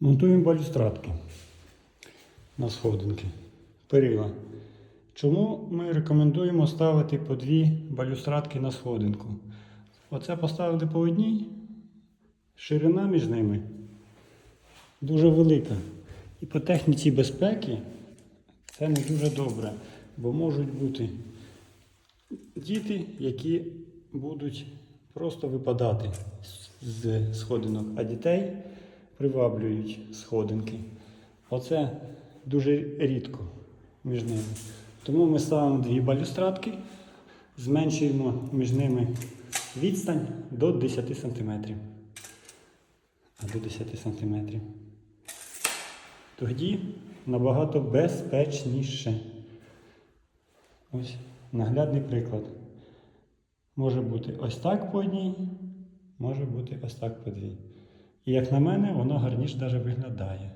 Монтуємо балюстрадки на сходинки, перила. Чому ми рекомендуємо ставити по дві балюстрадки на сходинку? Оце поставили по одній, ширина між ними дуже велика. І по техніці безпеки це не дуже добре, бо можуть бути діти, які будуть просто випадати з сходинок, а дітей приваблюють сходинки. Оце дуже рідко між ними. Тому ми ставимо дві балюстрадки, зменшуємо між ними відстань до 10 см. А до 10 см. Тоді набагато безпечніше. Ось наглядний приклад. Може бути ось так по одній, може бути ось так по дві. І як на мене, воно гарніше навіть виглядає.